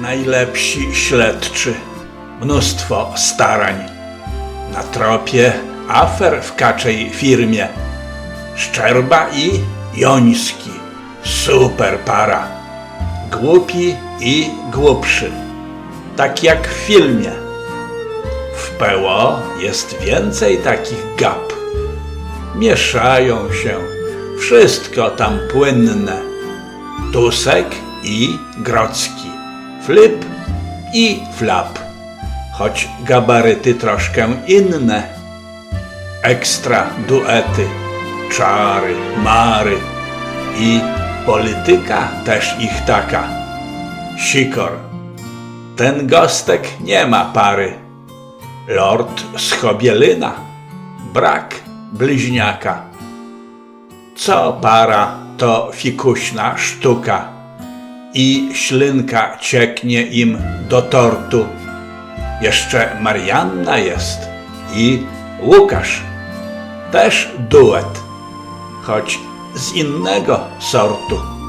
najlepsi śledczy. Mnóstwo starań. Na tropie afer w kaczej firmie. Szczerba i Joński. Super para. Głupi i głupszy. Tak jak w filmie. W PO jest więcej takich gap. Mieszają się. Wszystko tam płynne. Tusek i Grocki. Flip i flap. Choć gabaryty troszkę inne. Ekstra duety, czary, mary i polityka też ich taka. Sikor. Ten gostek nie ma pary. Lord z Chobielyna. Brak bliźniaka. Co para to fikuśna sztuka i ślinka cieknie im do tortu. Jeszcze Marianna jest i Łukasz. Też duet, choć z innego sortu.